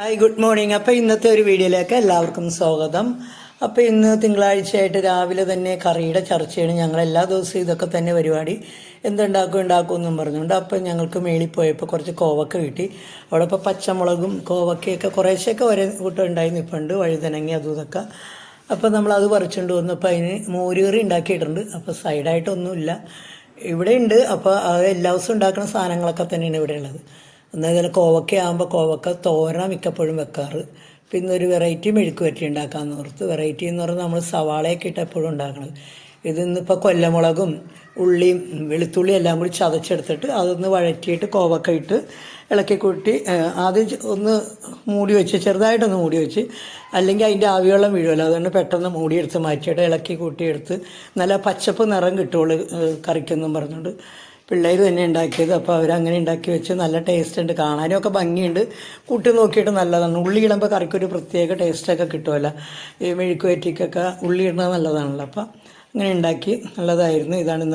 Hi good morning അപ്പോൾ ഇന്നത്തെ ഒരു വീഡിയോയിലേക്ക് എല്ലാവർക്കും സ്വാഗതം. അപ്പോൾ ഇന്ന് തിങ്കളാഴ്ചയായിട്ട് രാവിലെ തന്നെ കറിയുടെ ചർച്ചയാണ്. ഞങ്ങൾ എല്ലാ ദിവസവും ഇതൊക്കെ തന്നെ പരിപാടി എന്തുണ്ടാക്കും ഉണ്ടാക്കും എന്നും പറഞ്ഞുകൊണ്ട് അപ്പോൾ ഞങ്ങൾക്ക് മേളിൽ പോയപ്പോൾ കുറച്ച് കോവക്ക കിട്ടി. അവിടെ ഇപ്പോൾ പച്ചമുളകും കോവക്കയൊക്കെ കുറേശ്ശൊക്കെ ഒരേ കൂട്ടം ഉണ്ടായി നിൽപ്പുണ്ട് വഴുതനങ്ങി അതും ഇതൊക്കെ. അപ്പോൾ നമ്മൾ അത് പറിച്ചുകൊണ്ട് വന്നപ്പോൾ അതിന് മോരുകറി ഉണ്ടാക്കിയിട്ടുണ്ട്. അപ്പോൾ സൈഡായിട്ടൊന്നുമില്ല. ഇവിടെ ഉണ്ട്. അപ്പോൾ അത് എല്ലാ ദിവസവും ഉണ്ടാക്കുന്ന സാധനങ്ങളൊക്കെ തന്നെയാണ് ഇവിടെ ഉള്ളത്. എന്നാൽ കോവക്ക ആകുമ്പോൾ കോവക്ക തോര മിക്കപ്പോഴും വെക്കാറ്. പിന്നെ ഒരു വെറൈറ്റി മെഴുക്ക് വരട്ടി ഉണ്ടാക്കാമെന്ന് ഓർത്ത്. വെറൈറ്റി എന്ന് പറഞ്ഞാൽ നമ്മൾ സവാളയൊക്കെ ഇട്ട് എപ്പോഴും ഉണ്ടാക്കണത്. ഇതിന്നിപ്പോൾ കൊല്ലമുളകും ഉള്ളിയും വെളുത്തുള്ളിയും എല്ലാം കൂടി ചതച്ചെടുത്തിട്ട് അതൊന്ന് വഴറ്റിയിട്ട് കോവക്ക ഇട്ട് ഇളക്കി കൂട്ടി ആദ്യം ഒന്ന് മൂടി വെച്ച് ചെറുതായിട്ടൊന്ന് മൂടി വെച്ച് അല്ലെങ്കിൽ അതിന്റെ ആവിവെള്ളം വീഴുമല്ലോ അതുകൊണ്ട് പെട്ടെന്ന് മൂടിയെടുത്ത് മാറ്റിയിട്ട് ഇളക്കി കൂട്ടിയെടുത്ത് നല്ല പച്ചപ്പ് നിറം കിട്ടുള്ളൂ കറിക്കെന്നും പറഞ്ഞുകൊണ്ട് പിള്ളേർ തന്നെ ഉണ്ടാക്കിയത്. അപ്പോൾ അവരങ്ങനെ ഉണ്ടാക്കി വെച്ച് നല്ല ടേസ്റ്റ് ഉണ്ട്. കാണാനും ഒക്കെ ഭംഗിയുണ്ട്. കൂട്ടി നോക്കിയിട്ട് നല്ലതാണ്. ഉള്ളി ഇടുമ്പോൾ കറിക്കൊരു പ്രത്യേക ടേസ്റ്റൊക്കെ കിട്ടുമല്ലോ ഈ മെഴുക്കുവേറ്റിക്കൊക്കെ ഉള്ളി ഇടുന്നത് നല്ലതാണല്ലോ. അപ്പോൾ അങ്ങനെ ഉണ്ടാക്കി നല്ലതായിരുന്നു. ഇതാണ് ഇന്നത്തെ